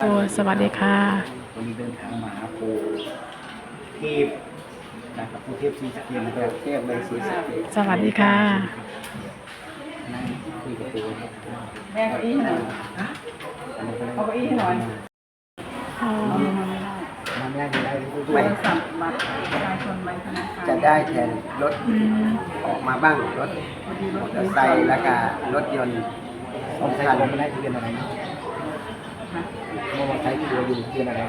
โอ้สวัสดีค่ะวันนี้เดินทางมาหาปู่เทพนะครับปู่เทพศรีสะเกษนะครับเทพเลยศรีสะเกษสวัสดีค่ะนั่งคุยกับปู่ครับแม่เก้าอี้ให้หน่อยเอาเก้าอี้ให้หน่อยอ๋อมาไม่ได้ไม่ได้โทไม่รศัพท์บัตรประชาชนใบธนาคารจะได้แทนรถอืมออกมาบ้างรถมอเตอร์ไซค์แล้วก็รถยนต์สองคันไม่ได้ทะเบียนอะไรนะ มอเตอร์ไซค์ที่ตัวอยู่ทะเบียนอะไร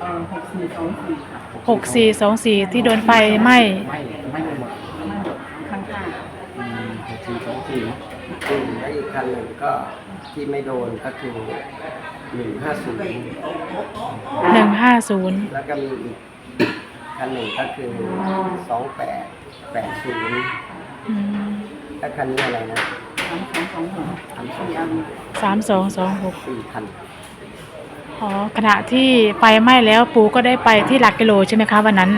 เออหกสี่สองสี่ค่ะหกสี่สองสี่ที่โดนไฟไหม้ไม่ไม่หมดไม่หมดข้างอืมหกสี่สองสี่อืมและอีกคันหนึ่งก็ที่ไม่โดนก็คือหนึ่งห้าศูนย์หนึ่งห้าศูนย์แล้วก็มีอีกคันหนึ่งก็คือสองแปดแปดศูนย์อืมแล้วคันนี้อะไรนะๆสามสองสองหกสี่อันสามสองสองหกสี่คัน อ๋อขณะที่ไฟไหม้แล้วปูก็ได้ไปที่หลักกิโลใช่ไหมคะวันนั้น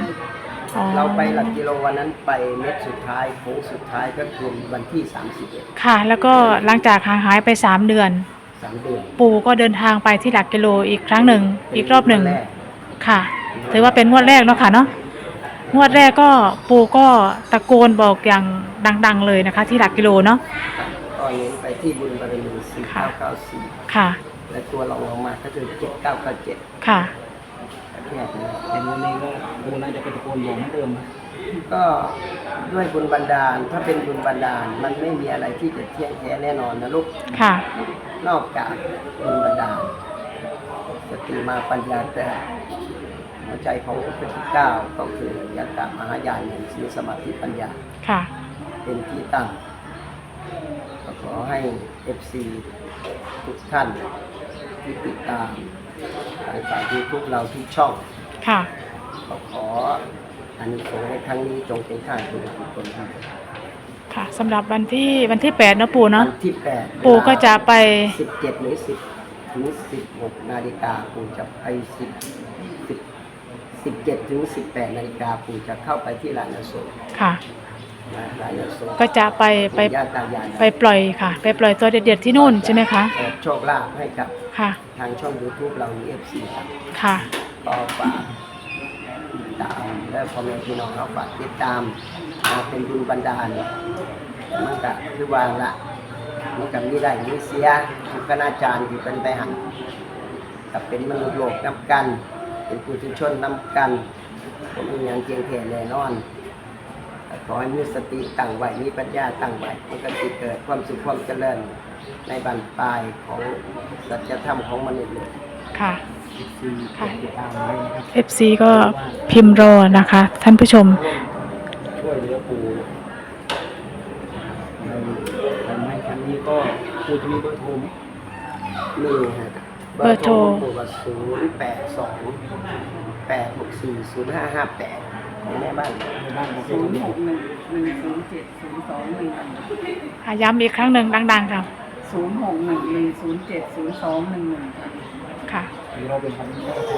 อ๋อเราไปหลักกิโลวันนั้นไปเม็ดสุดท้ายโค้งสุดท้ายก็คือวันที่สามสิบเอ็ดค่ะ แล้วก็หลังจากห่างหายไปสามเดือนสามเดือนปูก็เดินทางไปที่หลักกิโลอีกครั้งหนึ่งอีกรอบหนึ่งแรกค่ะ ถือว่าเป็นงวดแรกเนาะค่ะเนาะงวดแรกก็ปูก็ตะโกนบอกอย่างดัง ๆ เลยนะคะ ที่หลักกิโลเนาะ ก็เน้นไปที่บุญบารมีสี่เก้าเก้าสี่ค่ะ และตัวรองลงมาก็คือเจ็ดเก้าเก้าเจ็ดค่ะ แค่นี้แต่วันนี้ก็บุญน่าจะเป็นตะโกนบอกเหมือนเดิมนะก็ด้วยบุญบันดาล ถ้าเป็นบุญบันดาล มันไม่มีอะไรที่จะเที่ยงแท้แน่นอนนะลูก ค่ะ นอกจากบุญบันดาลสติมาปัญญาแต่หัวใจของพระพุทธเจ้าก็คือยัตตามหายานแห่งศีลสมาธิปัญญา ค่ะ เป็นที่ตั้งก็ขอให้เอฟซีทุกท่าน ที่ติดตามทางสายยูทูบเราทุกช่องค่ะก็ขออันนี้ขอให้ครั้งนี้จงเป็นข้าทุกคนครับค่ะสำหรับวันที่วันที่แปดเนาะปู่เนาะวันที่แปดปู่ก็จะไปสิบเจ็ดหรือสิบถึงสิบหกนาฬิกาปู่จะไปสิบสิบสิบเจ็ดถึงสิบแปดนาฬิกาปู่จะเข้าไปที่ลานอโศกค่ะ นะลานอโศกก็จะไปไปญาติตายายไปปล่อยค่ะ ไปปล่อยตัวเด็ดๆที่นู่นใช่ไหมคะเปิดโชคลาภให้กับ ค่ะ ทางช่อง YouTube เราเอฟซีครับค่ะ ก็ฝากติดตามและพ่อแม่พี่น้องเราฝากติดตามมาเป็นบุญบันดาลมันก็คือวางละมันก็มีได้มีเสียทุกคณาจารย์ที่เป็นไปหันกับเป็นมนุษย์โลกนํกัน เป็นผู้ชุชนนํกันผมมีอย่างเกียงแค่แน่นอนแต่ข อให้มีสติตั้งไว้มีปัญญาตั้งไว้มันก็จะเกิดความสุขความเจริญในบรรปลายของสัจธรรมของมนุษย์โลกค่ะคือค่ะติดตามไว้นะครับ FC ก็พิมพ์รอนะคะ ท่านผู้ชม ช่วยเหลือปู่ในทำให้ครั้งนี้ก็ปู่จะมีเบอร์โทรไหมมีฮะเบอร์โทร ปู่ก็ศูนย์แปดสองแปดหกสี่ศูนย์ห้าห้าแปดของ แม่บ้านแม่บ้านของศูปู่นย์หกหนึ่งหนึ่งศูนย์เจ็ดศูนย์สองหนึ่งอะย้ำอีกครั้งหนึ่งดัง ๆ ค่ะ ศูนย์หกหนึ่งหนึ่งศูนย์เจ็ดศูนย์สองหนึ่งหนึ่งค่ะค่ะเราเป็นคนที่ได้ท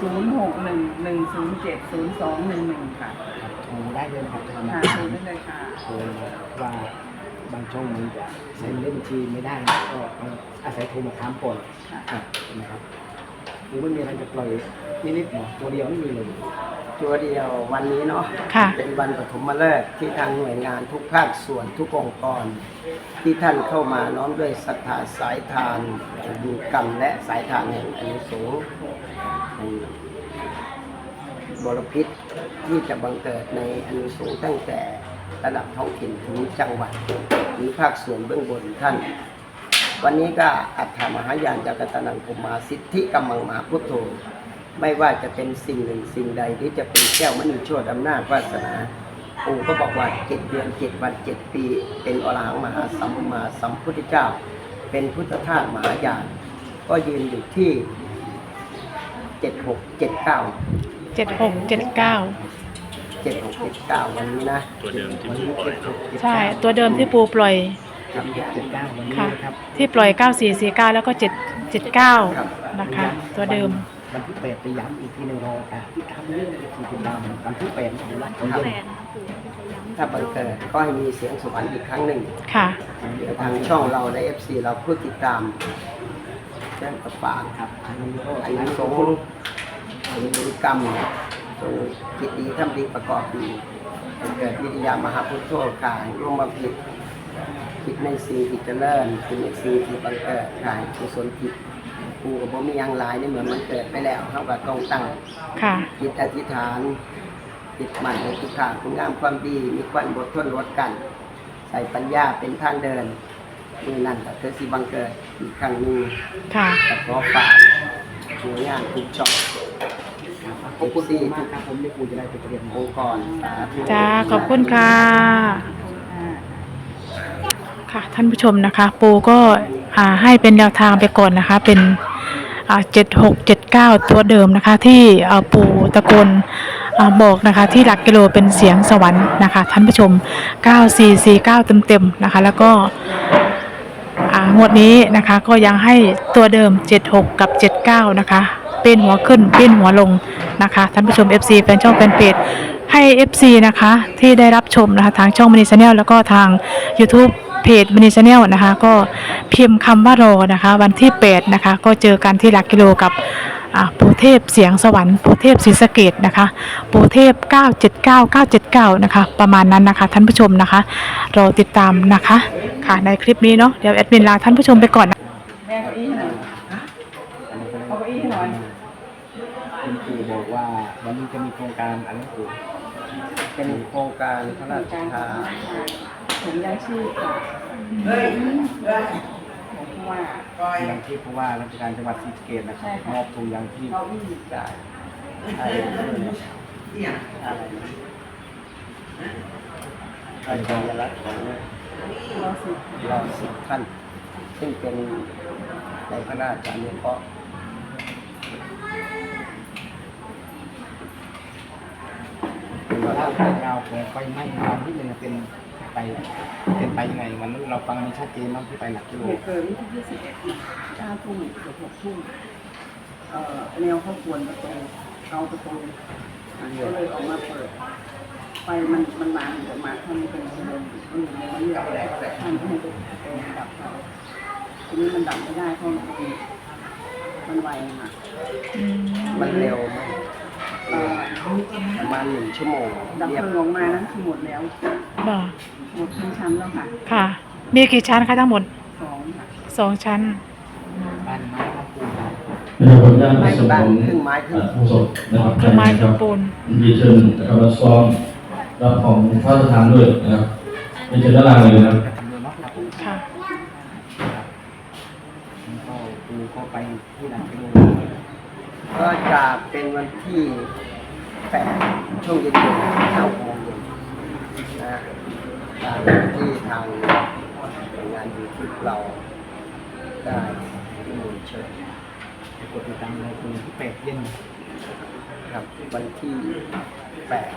ศูนย์หกหนึ่งหนึ่งศูนย์เจ็ดศูนย์สองหนึ่งหนึ่งค่ะำโทรได้เลยครับโทรค่ะมาโทรได้เลยค่ะ โทรว่าบางช่องมันจะใช้เลขบัญชีไม่ได้นะก็ต้องอาศัยโทรมาถามก่อนค่ะ อะนะครับหรือไม่มีอะไรจะปล่อยนิดๆหน่อยตัวเดียวไม่มีเลย ตัวเดียววันนี้เนาะค่ะ เป็นวันปฐมฤกษ์ที่ทางหน่วยงานทุกภาคส่วนทุกองค์กร ที่ท่านเข้ามาน้อมด้วยศรัทธาสายทานบุญกรรมและสายทานแห่งอานิสงส์แห่งบรพิษที่จะบังเกิดในอานิสงส์ตั้งแต่ระดับท้องถิ่นถึงจังหวัดหรือภาคส่วนเบื้องบนท่าน วันนี้ก็อัฏฐมหายานจักรตนังกุมาสิทธิกัมมังมหาพุทโธ ไม่ว่าจะเป็นสิ่งหนึ่งสิ่งใดที่จะเป็นแก้วมณีโชดอำนาจวาสนาปู่ก็บอกว่าเจ็ดเดือนเจ็ดวันเจ็ดปี เป็นอรหังมหาสัมมาสัมพุทธเจ้า เป็นพุทธทาสมหายาน ก็ยืนอยู่ที่เจ็ดหกเจ็ดเก้าเจ็ดหกเจ็ดเก้าเจ็ดหกเจ็ดเก้าวันนี้นะตัวเดิมที่ปู่ปล่อยใช่ ตัวเดิมที่ปูปล่อยครับเจ็ดเก้าวันนี้ค่ะนะครับที่ปล่อย9449แล้วก็7 79นะคะ ตัวเดิม วันที่แปดไปย้ำอีกทีหนึ่งรอแต่ที่ทำเรื่องที่ติดตามวันที่แปดของรัฐของเย็นถ้าบังเกิดก็ให้มีเสียงสวรรค์อีกครั้งหนึ่งค่ะ เดี๋ยวทางช่องเราและเอฟซีเราเพื่อติดตามแจ้งกับฝากครับอันนี้ก็อันนี้สงฆ์อันนี้กรรมจงคิดดีทำดีประกอบดีให้เกิดวิทยามหาพุทโธกายร่วมมาผิดคิดในสิ่งที่เจริญคิดในสิ่งที่บังเกิดกายกุศลจิต กูกับผมมีอย่างหลายนี่เหมือนมันเกิดไปแล้วเขาก็ต้องตั้งค่ะ จิตอธิษฐานจิตหมั่นในทุกทางคุณงามความดีมีความบดทนลดกัน ใส่ปัญญาเป็นทางเดินนี่นั่นก็คือสิบังเกิดอีกครั้งหนึงค่ะกับขอฝากหน่วยงานทุกช่องขอบคุณปู่มากครับผมได้ปู่จะได้ไปเรียนองค์กรสาธุ จ้าขอบคุณค่ะ ค่ะท่านผู้ชมนะคะ ปูก็อ่าให้เป็นแนวทางไปก่อนนะคะ เป็น เจ็ดหกเจ็ดเก้าตัวเดิมนะคะ ที่ปู่ตะโกนบอกนะคะ ที่หลักกิโลเป็นเสียงสวรรค์นะคะท่านผู้ชม 9449 เต็มๆนะคะ แล้วก็งวดนี้นะคะก็ยังให้ตัวเดิม 76 กับ 79 นะคะ เป็นหัวขึ้นเป็นหัวลงนะคะท่านผู้ชม FC แฟนช่องแฟนเพจให้ FC นะคะที่ได้รับชมนะคะทางช่องมินิชแนลแล้วก็ทาง YouTube เพจมินิชแนลนะคะ ก็พิมพ์คำว่ารอนะคะ วันที่8นะคะ ก็เจอกันที่หลักกิโลกับอ่าปู่เทพเสียงสวรรค์ปู่เทพศรีสะเกดนะคะปู่เทพ 979 979 นะคะ ประมาณนั้นนะคะ ท่านผู้ชมนะคะรอติดตามนะคะ ค่ะในคลิปนี้เนาะเดี๋ยวแอดมินลาท่านผู้ชมไปก่อนนะแม่เก้าอี้ให้หน่อยเอาเก้าอี้ให้หน่อยคุณปู่บอกว่าวันนี้จะมีโครงการอะไรนะปู่เป็นโครงการพระราชกา รทานถุงยางชีพค่ะเพราะว่า ยังที่ผู้ว่าราชการจังหวัดศรีสะเกษนะครับใช่ค่ะ มอบถุงยางชีพเก้าอี้ได้ใช่อะไรใช่สัญลักษณ์ของเราสิเราสิบท่าน ซึ่งเป็นในพระราชานุเคราะห์ว่าเรื่องราวของไฟไหม้ตอนที่หนึ่งเป็น ไปเป็นไปยังไงวันนั้นเราฟังไม่ชัดเจนเนาะที่ไปหลักกิโลเกินที่ยี่สิบเอ็ดเก้าทุ่มเกือบหกทุ่มเอ่อแนวเขาควรประตูเอาประตูก็เลยออกมาเปิดไฟมันมันลามออกมาท่านเป็นลมมันอยู่ในมันเลือดท่านก็ให้ไปดับไฟทีนี้มันดับไม่ได้เพราะมันมันไวค่ะมันเร็วมาก ประมาณหนึ่งชั่วโมงดับเรียเพบลิงออกมานั้นคือหมดแล้ว บ่หมดทั้งชั้นแล้วค่ะค่ะ มีกี่ชั้นคะทั้งหมดสองค่ะสองชั้นบ้านไม้ของปู่นะครับผมด้านในส่วนของผู้สดนะครับเครื่องไม้เครื่องปูนดีเชิญนะครับมาซ้อมรับของพระราชทานด้วยนะครับเป็นเชิญด้านล่างเลยนะครับ ทำเลยเนาะครับผม ค่ะ แล้วก็ปู่ก็ไปที่หลักกิโล ก็จะเป็นวันที่แปดช่วงเย็นๆเก้าโมงเย็นนะตามที่ทางงานยูทูบเราได้นิมนต์เชิญไปกดติดตามเราคือที่แปดเย็นครับวันที่แปด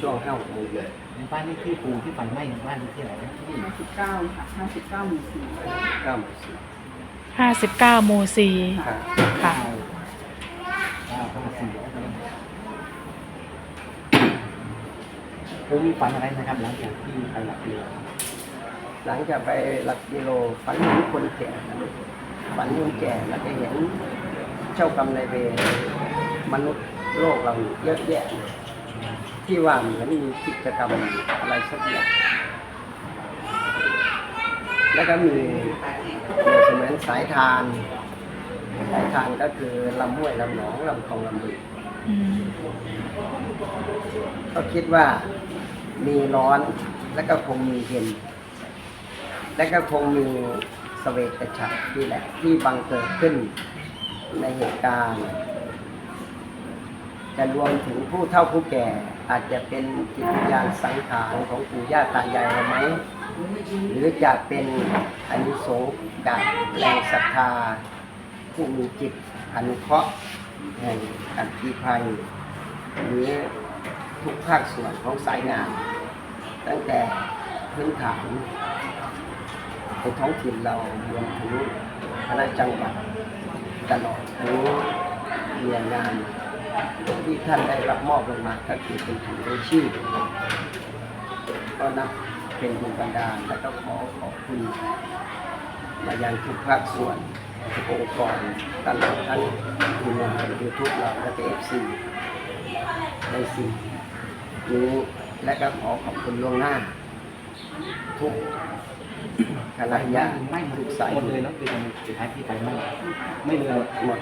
ช่วงห้าโมงเย็นในบ้านเลขที่ปู่ที่ไฟไหม้บ้านเลขที่ไหนนะที่ห้าสิบเก้าค่ะห้าสิบเก้าหมู่สี่เก้าโมงสิบห้าสิบเก้าหมู่สี่ครับค่ะ เก้าห้าสี่ปู่มีฝันอะไรนะครับ หลังจากที่ไปหลักกิโลหลังจากไปหลักกิโลฝันเห็นคนแก่ฝันเห็นแก่แล้วก็เห็นเจ้ากรรมนายเวรมนุษย์โลกเราเยอะแยะที่ว่าเหมือนมีกิจกรรมอะไรสักอย่างแล้วก็มีเสมือนสายทาน สายทานก็คือลำห้วยลำหนองลำคลองลำบึงอืมก็คิดว่ามีร้อนแล้วก็คงมีเย็น และก็คงมีสเวตฉัตรนี่แหละที่บังเกิดขึ้นในเหตุการณ์จะรวมถึงผู้เฒ่าผู้แก่อาจจะเป็นจิตวิญญาณสังขารของปู่ย่าตายายเราไหม หรือจะเป็นอานิสงส์จากแรงศรัทธา ผู้มีจิตอนุเคราะห์แห่งอันตรีภัยหรือทุกภาคส่วนของสายงาน ตั้งแต่พื้นฐานในท้องถิ่นเรารวมถึงคณะจังหวัดตลอดถึงหน่วยงานที่ท่านได้รับมอบลงมาก็คือเป็นถุงยังชีพก็นับเป็นบุญบันดาลและก็ขอขอบคุณมายังทุกภาคส่วน โปรกรตลอดทั้งทีมงานยูทูบเราและเอฟซีในสิ่งนี้และก็ขอขอบคุณล่วงหน้า ทุกคณะญาติไม่ทุกสายเลยเนาะคือตรงสุดท้ายที่ไปไม่ไม่เลยหมด